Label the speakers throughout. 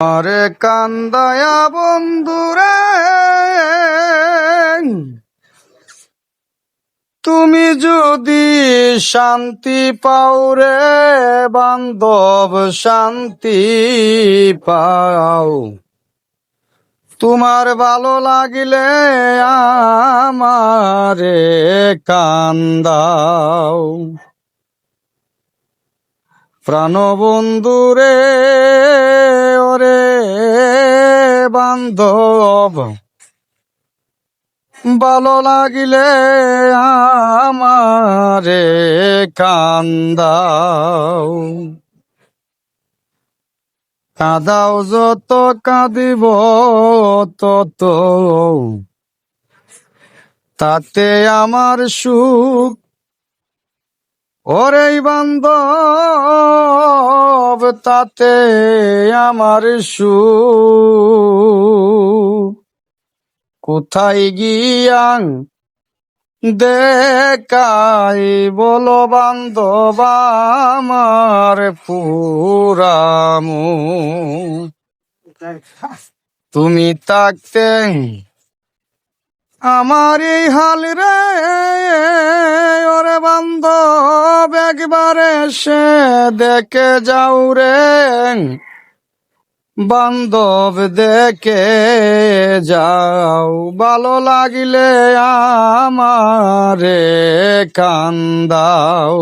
Speaker 1: আরে কান্দায়া বন্ধুরে, তুমি যদি শান্তি পাও রে, বান্ধব শান্তি পাও। তোমার ভালো লাগিলে আমারে কান্দাও। প্রাণবন্ধুরে বান্ধব। ভালো লাগিলে আমারে কান্দাও। কাদাও যত কাঁদিব তত। তাতে আমার সুখ ওরে বান্ধব, তাতে আমার সুখ। কোথায় গিয়াং? দেখাই বলো বান্ধব, আমার পুরামু তুমি থাকতে আমার এই হাল রে বান্ধব একবারে সে দেখে যাও রে। বান্ধব দেখে যাও ভালো লাগিলে আমারে কান্দাও।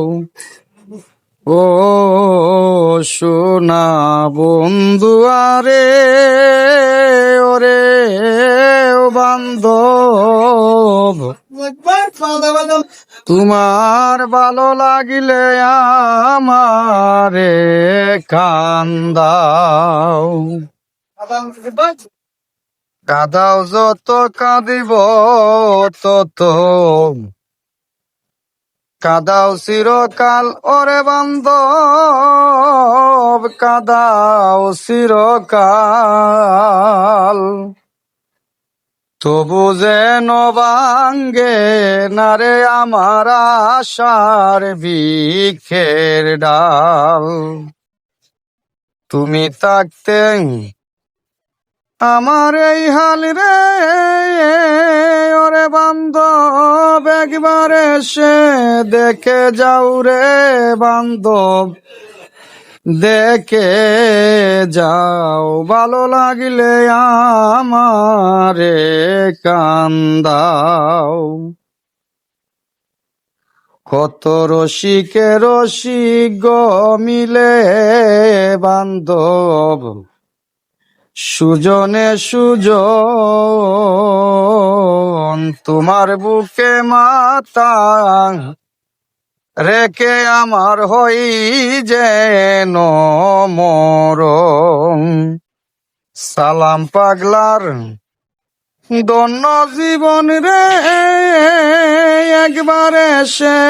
Speaker 1: ও সোনা বন্ধু, আরে, ওরে, ও বান্ধব। তোমার ভালো লাগিলে আমারে কান্দাও কাদাও যত কাঁদিব তত কাদাও চিরকাল, ওরে বান্ধব, কাদাও চিরকাল। তবু যেন বাঙ্গে নারে আমার আশার বিখের ডাল। তুমি থাকতে আমার এই হাল রে বান্ধব একবার এসে দেখে যাও রে বান্ধব। দেখে যাও, ভালো লাগলে আমারে কান্দাও। কত রসিকে রসিক গো মিলে বান্ধব। সুজনে সুজন, তোমার বুকে মাতা রেখে আমার হই যেন মরং সালাম পাগলার দন্য জীবন রে, একবার এসে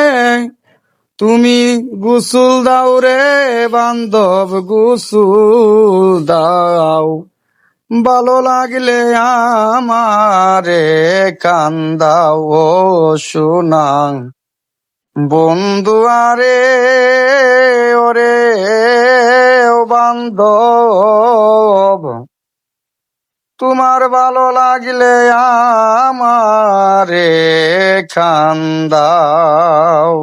Speaker 1: তুমি গুসুল দাও রে, বান্ধব গুসুল দাও। ভালো লাগলে আমারে কান্দাও ও সোনা বন্ধু আরে, ওরে বান্ধব, তোমার ভালো লাগলে আমারে কান্দাও।